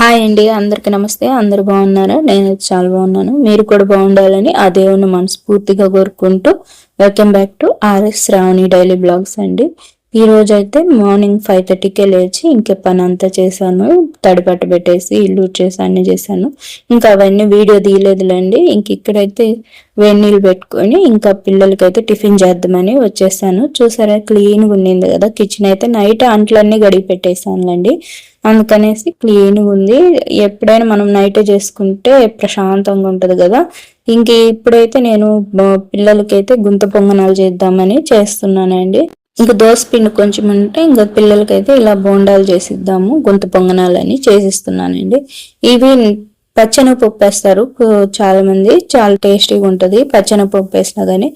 Hi అండి అందరికి నమస్తే. అందరు బాగున్నారా? నేను చాలా బాగున్నాను. మీరు కూడా బాగుండాలని ఆ దేవుని మనస్ఫూర్తిగా కోరుకుంటూ welcome back to RS Sravani daily vlogs అండి. ఈ రోజు అయితే మార్నింగ్ ఫైవ్ థర్టీకే లేచి ఇంకే పని అంతా చేశాను తడిపట్టు పెట్టేసి ఇల్లు చేసి అన్ని చేశాను. ఇంకా అవన్నీ వీడియో తీయలేదులేండి. ఇంక ఇక్కడైతే వేడి నీళ్ళు పెట్టుకొని ఇంకా పిల్లలకైతే టిఫిన్ చేద్దామని వచ్చేసాను. చూసారా క్లీన్గా ఉండింది కదా. కిచెన్ అయితే నైట్ అంట్లన్నీ గడిగి పెట్టేసానులేండి అందుకనేసి క్లీన్గా ఉంది. ఎప్పుడైనా మనం నైట్ చేసుకుంటే ప్రశాంతంగా ఉంటుంది కదా. ఇంక ఇప్పుడైతే నేను పిల్లలకైతే గుంత పొంగనాలు చేద్దామని చేస్తున్నానండి. ఇంకా దోశ పిండి కొంచెం ఉంటే ఇంకా పిల్లలకైతే ఇలా బోండాలు చేసిద్దాము గొంతు పొంగనాలని చేసిస్తున్నానండి. ఇవి పప్పు వేస్తారు చాలా మంది చాలా టేస్టీగా ఉంటుంది పప్పు వేసినా కానీ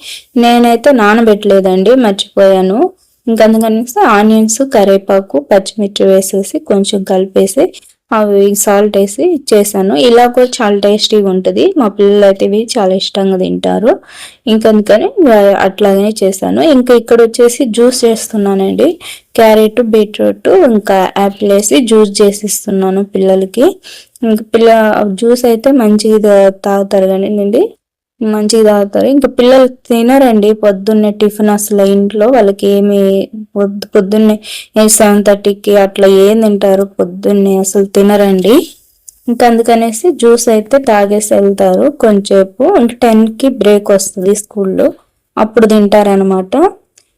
నేనైతే నానబెట్టలేదండి మర్చిపోయాను. ఇంకా అందుకని ఆనియన్స్ కరివేపాకు పచ్చిమిర్చి వేసేసి కొంచెం కలిపేసి అవి సాల్ట్ వేసి చేశాను. ఇలా కూడా చాలా టేస్టీగా ఉంటుంది. మా పిల్లలు అయితే ఇవి చాలా ఇష్టంగా తింటారు. ఇంకందుకని అట్లాగనే చేశాను. ఇంకా ఇక్కడ వచ్చేసి జ్యూస్ చేస్తున్నానండి. క్యారెట్ బీట్రూట్ ఇంకా యాపిల్ వేసి జ్యూస్ చేసిస్తున్నాను పిల్లలకి. ఇంకా పిల్ల జ్యూస్ అయితే మంచిగా తాగుతారు కానీ మంచిగా తాగుతారు. ఇంకా పిల్లలు తినరండి. పొద్దున్నే టిఫిన్ అసలు ఇంట్లో వాళ్ళకి ఏమి పొద్దు పొద్దున్నే సెవెన్ థర్టీకి అట్లా ఏం తింటారు? పొద్దున్నే అసలు తినరండి. ఇంకా అందుకనేసి జ్యూస్ అయితే తాగేసి వెళ్తారు. కొంచెంసేపు ఇంకా టెన్కి బ్రేక్ వస్తుంది స్కూల్లో. అప్పుడు తింటారనమాట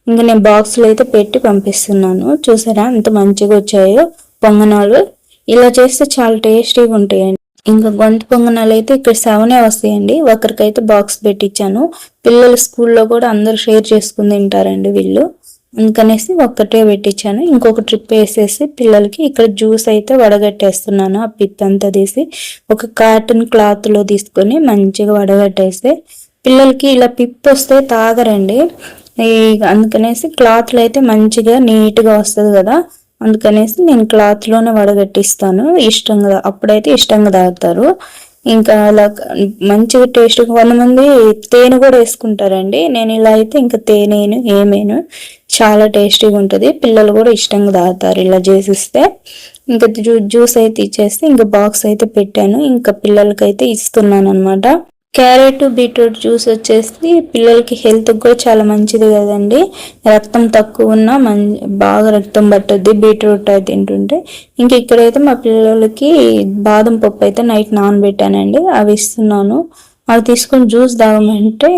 ఇంకా నేను బాక్స్లో అయితే పెట్టి పంపిస్తున్నాను. చూసారా ఎంత మంచిగా వచ్చాయో పొంగనాలు. ఇలా చేస్తే చాలా టేస్టీగా ఉంటాయండి. ఇంకా గొంతు పొంగనాలు అయితే ఇక్కడ సెవెనే వస్తాయండి. ఒకరికైతే బాక్స్ పెట్టించాను పిల్లలు స్కూల్లో కూడా అందరు షేర్ చేసుకుని తింటారండి వీళ్ళు. అందుకనేసి ఒక్కటే పెట్టించాను ఇంకొక ట్రిప్ వేసేసి పిల్లలకి ఇక్కడ జ్యూస్ అయితే వడగట్టేస్తున్నాను. ఆ పిత్తంతా తీసి ఒక కాటన్ క్లాత్లో తీసుకొని మంచిగా వడగట్టేస్తే పిల్లలకి ఇలా పిప్ వస్తే తాగరండి. అందుకనేసి క్లాత్లు అయితే మంచిగా నీట్గా వస్తుంది కదా. అందుకనేసి నేను క్లాత్లోనే వడగట్టిస్తాను. ఇష్టంగా అప్పుడైతే ఇష్టంగా తాగుతారు. ఇంకా అలా మంచిగా టేస్ట్ కొంతమంది తేనె కూడా వేసుకుంటారండి. నేను ఇలా అయితే ఇంకా తేనెను ఏమేను చాలా టేస్టీగా ఉంటుంది. పిల్లలు కూడా ఇష్టంగా తాగుతారు ఇలా చేసిస్తే. ఇంకా జ్యూస్ అయితే ఇచ్చేస్తే ఇంకా బాక్స్ అయితే పెట్టాను. ఇంకా పిల్లలకైతే ఇస్తున్నాను అనమాట క్యారెట్ బీట్రూట్ జ్యూస్ వచ్చేసి పిల్లలకి హెల్త్ కూడా చాలా మంచిది కదండి. రక్తం తక్కువ ఉన్నా మం బాగా రక్తం పట్టుద్ది బీట్రూట్ అది తింటుంటే. ఇంక ఇక్కడైతే మా పిల్లలకి బాదం పప్పు అయితే నైట్ నానబెట్టానండి. అవి ఇస్తున్నాను. అవి తీసుకొని జ్యూస్ తాగమంటే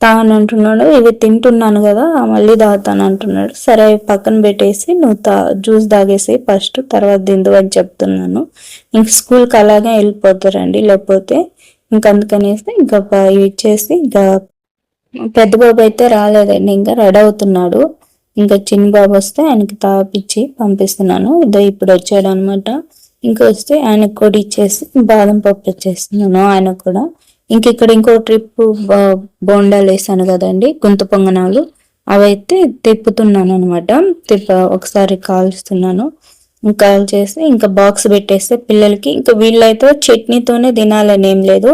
తాగని అంటున్నాడు. ఇవి తింటున్నాను కదా మళ్ళీ తాగుతాను అంటున్నాడు. సరే పక్కన పెట్టేసి నువ్వు తా జ్యూస్ తాగేసి ఫస్ట్ తర్వాత దిందు అని చెప్తున్నాను. ఇంక స్కూల్కి అలాగే వెళ్ళిపోతారండి. లేకపోతే ఇంకా అందుకనేసి ఇంకా ఇచ్చేసి ఇంకా పెద్ద బాబు అయితే రాలేదండి ఇంకా రెడీ అవుతున్నాడు. ఇంకా చిన్న బాబు వస్తే ఆయనకి తాపిచ్చి పంపిస్తున్నాను. ఇదో ఇప్పుడు వచ్చాడు అనమాట ఇంకా వస్తే ఆయనకు కూడా ఇచ్చేసి బాదం పప్పు ఇచ్చేస్తున్నాను ఆయన కూడా. ఇంక ఇక్కడ ఇంకో ట్రిప్ బోండాలు వేసాను కదండి గుంత పొంగనాలు. అవైతే తిప్పుతున్నాను అనమాట తిప్ప ఒకసారి కాల్స్తున్నాను. కాల్ చేసి ఇంకా బాక్స్ పెట్టేస్తే పిల్లలకి ఇంకా వీళ్ళైతే చట్నీతోనే తినాలని ఏం లేదు.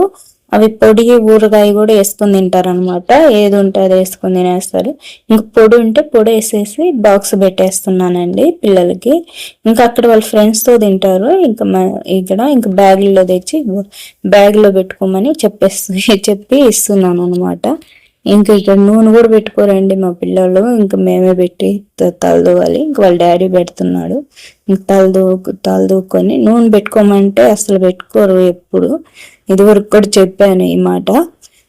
అవి పొడి ఊరగాయ కూడా వేసుకొని తింటారు అనమాట ఏది ఉంటే అది వేసుకొని తినేస్తారు. ఇంకా పొడి ఉంటే పొడి వేసేసి బాక్స్ పెట్టేస్తున్నానండి పిల్లలకి. ఇంకా అక్కడ వాళ్ళ ఫ్రెండ్స్తో తింటారు. ఇంకా ఇక్కడ ఇంకా బ్యాగ్లో తెచ్చి బ్యాగ్లో పెట్టుకోమని చెప్పేసి చెప్పి ఇస్తున్నాను అనమాట ఇంకా ఇక్కడ నూనె కూడా పెట్టుకోరండి మా పిల్లలు. ఇంకా మేమే పెట్టి తలదూవాలి. ఇంక వాళ్ళ డాడీ పెడుతున్నాడు. ఇంక తలదూ తలదూకొని నూనె పెట్టుకోమంటే అసలు పెట్టుకోరు ఎప్పుడు. ఇదివరకు కూడా చెప్పాను ఈ మాట.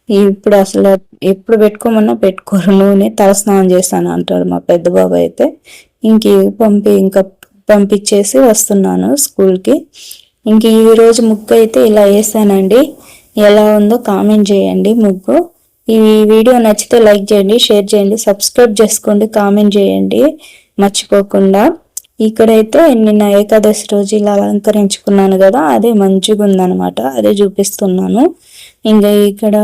ఇప్పుడు అసలు ఎప్పుడు పెట్టుకోమన్నా పెట్టుకోరు. నూనె తలస్నానం చేస్తాను అంటాడు మా పెద్ద బాబు అయితే. ఇంక పంపి ఇంకా పంపించేసి వస్తున్నాను స్కూల్కి. ఇంక ఈరోజు ముగ్గు అయితే ఇలా వేసానండి. ఎలా ఉందో కామెంట్ చేయండి ముగ్గు. ఈ వీడియో నచ్చితే లైక్ చేయండి షేర్ చేయండి సబ్స్క్రైబ్ చేసుకోండి కామెంట్ చేయండి. మర్చిపోకుండా ఇక్కడైతే నిన్న ఏకాదశి రోజు ఇలా అలంకరించుకున్నాను కదా అదే మంచిగా ఉందనమాట అదే చూపిస్తున్నాను. ఇంకా ఇక్కడ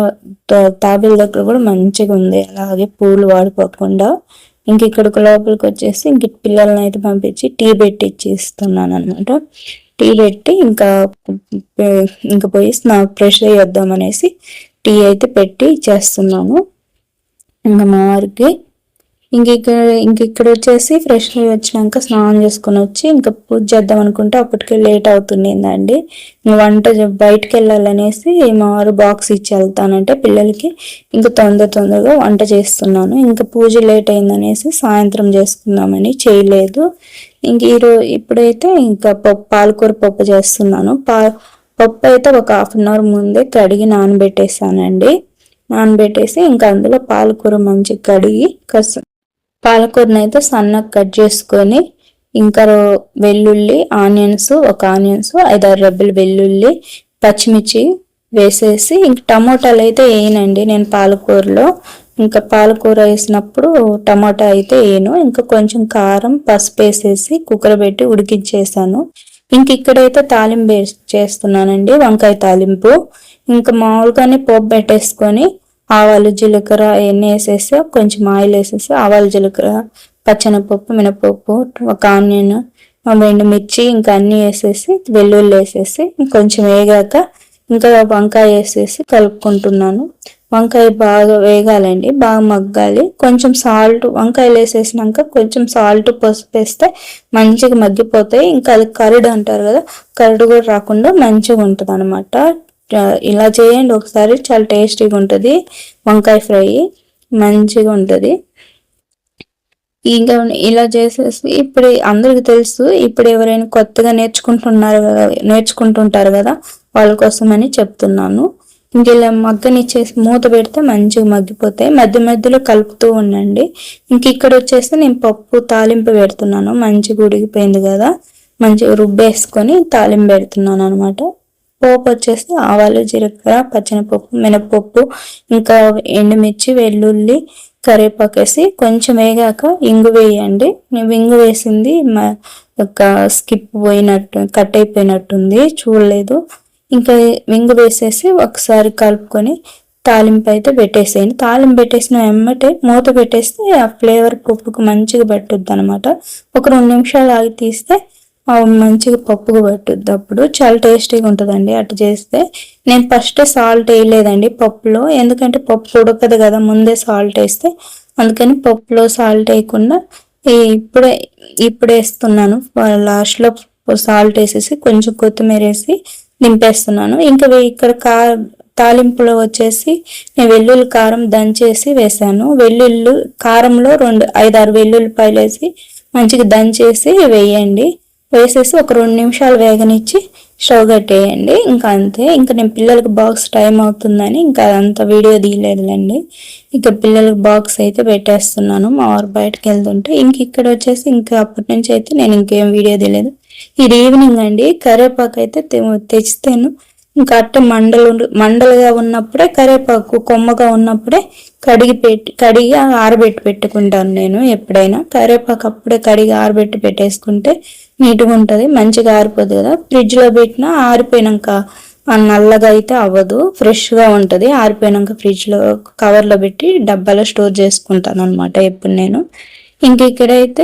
తాబేల దగ్గర కూడా మంచిగా ఉంది అలాగే పూలు వాడిపోకుండా. ఇంక ఇక్కడికి లోపలికి వచ్చేసి ఇంక పిల్లల్ని అయితే పంపించి టీ పెట్టి ఇచ్చిస్తున్నాను అనమాట టీ పెట్టి ఇంకా ఇంకా పోయి స్నా ఫ్రెష్ అయ్యి వద్దామనేసి టీ అయితే పెట్టి చేస్తున్నాను. ఇంకా మా వారికి ఇంక ఇక్కడ ఇంక ఇక్కడ వచ్చేసి ఫ్రెష్ అయ్యి వచ్చినాక స్నానం చేసుకుని వచ్చి ఇంకా పూజ చేద్దాం అనుకుంటే అప్పటికే లేట్ అవుతుందండి వంట బయటకు వెళ్ళాలనేసి మా వారు బాక్స్ ఇచ్చి వెళ్తానంటే పిల్లలకి ఇంకా తొందర తొందరగా వంట చేస్తున్నాను. ఇంకా పూజ లేట్ అయిందనేసి సాయంత్రం చేసుకుందామని చేయలేదు. ఇంక ఈరోజు ఇప్పుడైతే ఇంకా పప్పు పాలకూర పప్పు చేస్తున్నాను. పా పప్పు అయితే ఒక హాఫ్ అన్ అవర్ ముందే కడిగి నానబెట్టేసానండి. నానబెట్టేసి ఇంకా అందులో పాలకూర మంచిగా కడిగి కస పాలకూరని అయితే సన్నగా కట్ చేసుకొని ఇంకా వెల్లుల్లి ఆనియన్స్ ఒక ఆనియన్స్ ఐదారు రెబ్బలు వెల్లుల్లి పచ్చిమిర్చి వేసేసి ఇంక టమోటాలు అయితే వేయనండి నేను పాలకూరలో. ఇంకా పాలకూర వేసినప్పుడు టమాటా అయితే వేయను. ఇంకా కొంచెం కారం పసుపు వేసేసి కుక్కర్ పెట్టి ఉడికించేసాను. ఇంక ఇక్కడైతే తాలింపు చేస్తున్నానండి వంకాయ తాలింపు. ఇంకా మామూలుగానే పోపు పెట్టేసుకొని ఆవాలు జీలకర్ర అవన్నీ వేసేసి కొంచెం ఆయిల్ వేసేసి ఆవాలు జీలకర్ర పచ్చనపప్పు మినపప్పు ఒక ఆనియన్ మిర్చి ఇంకా అన్నీ వేసేసి వెల్లుల్లి వేసేసి కొంచెం వేగాక ఇంకా వంకాయ వేసేసి కలుపుకుంటున్నాను. వంకాయ బాగా వేగాలండి బాగా మగ్గాలి. కొంచెం సాల్ట్ వంకాయలు వేసేసినాక కొంచెం సాల్ట్ పసుపు వేస్తే మంచిగా మగ్గిపోతాయి. ఇంకా అది కరుడు అంటారు కదా కరుడు కూడా రాకుండా మంచిగా ఉంటుంది అనమాట ఇలా చేయండి ఒకసారి చాలా టేస్టీగా ఉంటుంది. వంకాయ ఫ్రై మంచిగా ఉంటుంది. ఇంకా ఇలా చేసేసి ఇప్పుడు అందరికి తెలుసు ఇప్పుడు ఎవరైనా కొత్తగా నేర్చుకుంటున్నారు కదా నేర్చుకుంటుంటారు కదా వాళ్ళ కోసమని చెప్తున్నాను. ఇంక ఇలా మగ్గనిచ్చేసి మూత పెడితే మంచిగా మగ్గిపోతాయి. మధ్య మధ్యలో కలుపుతూ ఉండండి. ఇంక ఇక్కడ వచ్చేసి నేను పప్పు తాలింపు పెడుతున్నాను. మంచిగా ఉడికిపోయింది కదా. మంచిగా రుబ్బేసుకొని తాలింపు పెడుతున్నాను అనమాట పోపు వచ్చేసి ఆవాలు జీలకర్ర పచ్చనిపప్పు మినపప్పు ఇంకా ఎండుమిర్చి వెల్లుల్లి కరివేపాకు వేసి కొంచెం వేగాక ఇంగు వేయండి. నేను ఇంగు వేసింది ఒక స్కిప్ పోయినట్టు కట్ అయిపోయినట్టుంది. చూడలేదు. ఇంకా వింగు వేసేసి ఒకసారి కలుపుకొని తాలింపు అయితే పెట్టేసేయండి. తాలింపు పెట్టేసిన వెమ్మటే మూత పెట్టేస్తే ఆ ఫ్లేవర్ పప్పుకు మంచిగా పట్టుద్ది అనమాట ఒక రెండు నిమిషాలు ఆగి తీస్తే మంచిగా పప్పుకు పట్టుద్ది. అప్పుడు చాలా టేస్టీగా ఉంటుందండి అటు చేస్తే. నేను ఫస్ట్ సాల్ట్ వేయలేదండి పప్పులో. ఎందుకంటే పప్పు ఉడకదు కదా ముందే సాల్ట్ వేస్తే. అందుకని పప్పులో సాల్ట్ వేయకుండా ఇప్పుడే ఇప్పుడు వేస్తున్నాను. లాస్ట్లో సాల్ట్ వేసేసి కొంచెం కొత్తిమీర వేసి నింపేస్తున్నాను. ఇంకా ఇక్కడ కా తాలింపులో వచ్చేసి నేను వెల్లుల్లి కారం దంచేసి వేసాను వెల్లుల్లి కారంలో రెండు ఐదారు వెల్లుల్లిపాయలు వేసి మంచిగా దంచేసి వేయండి. వేసేసి ఒక రెండు నిమిషాలు వేగనిచ్చి స్టవ్ కట్టేయండి. ఇంకా అంతే. ఇంకా నేను పిల్లలకి బాక్స్ టైం అవుతుందని ఇంకా అంత వీడియో తీయలేదులేండి. ఇంకా పిల్లలకి బాక్స్ అయితే పెట్టేస్తున్నాను మా వారు బయటకు వెళ్తుంటే. ఇంక ఇక్కడ వచ్చేసి ఇంకా అప్పటి నుంచి అయితే నేను ఇంకేం వీడియో తీయలేదు. ఇది ఈవినింగ్ అండి కరేపాకు అయితే తెచ్చితేను. ఇంకా అట్ట మండలు మండలుగా ఉన్నప్పుడే కరేపాకు కొమ్మగా ఉన్నప్పుడే కడిగి పెట్టి కడిగి ఆరబెట్టి పెట్టుకుంటాను నేను ఎప్పుడైనా. కరేపాకు అప్పుడే కడిగి ఆరబెట్టి పెట్టేసుకుంటే నీట్గా ఉంటుంది మంచిగా ఆరిపోదు కదా. ఫ్రిడ్జ్లో పెట్టినా ఆరిపోయినాక నల్లగా అయితే అవ్వదు ఫ్రెష్గా ఉంటుంది. ఆరిపోయినాక ఫ్రిడ్జ్లో కవర్లో పెట్టి డబ్బాలో స్టోర్ చేసుకుంటాను అనమాట ఎప్పుడు నేను. ఇంక ఇక్కడైతే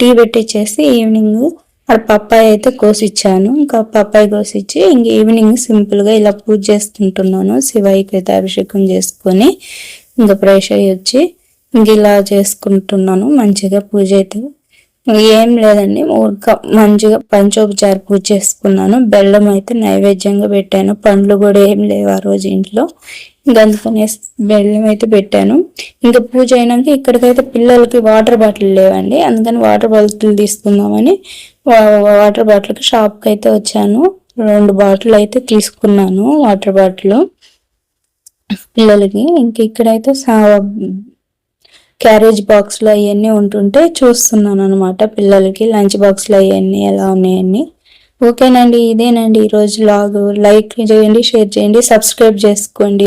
టీ పెట్టించేసి ఈవినింగ్ అక్కడ పప్పాయి అయితే కోసిచ్చాను. ఇంకా పప్పాయి కోసిచ్చి ఇంక ఈవినింగ్ సింపుల్గా ఇలా పూజ చేసుకుంటున్నాను శివాయికి అయితే అభిషేకం చేసుకొని ఇంకా ఫ్రెష్ అయ్యి వచ్చి ఇంక ఇలా చేసుకుంటున్నాను. మంచిగా పూజ అయితే ఏం లేదండి ఊరిక మంచిగా పంచోపచార పూజ చేసుకున్నాను. బెల్లం అయితే నైవేద్యంగా పెట్టాను. పండ్లు కూడా ఏం లేవు ఆ రోజు ఇంట్లో. ఇంకా అందుకనే బెల్లం అయితే పెట్టాను. ఇంకా పూజ అయినాక ఇక్కడికైతే పిల్లలకి వాటర్ బాటిల్ లేవండి. అందుకని వాటర్ బాటిల్ తీసుకుందామని వాటర్ బాటిల్కి షాప్కి అయితే వచ్చాను. రెండు బాటిల్ అయితే తీసుకున్నాను వాటర్ బాటిల్. పిల్లలకి ఇంక ఇక్కడైతే క్యారేజ్ బాక్స్లో అవన్నీ ఉంటుంటే చూస్తున్నాను అనమాట పిల్లలకి. లంచ్ బాక్స్లో అవన్నీ ఎలా ఉన్నాయని. ఓకేనండి ఇదేనండి ఈరోజు లాగు. లైక్ చేయండి షేర్ చేయండి సబ్స్క్రైబ్ చేసుకోండి.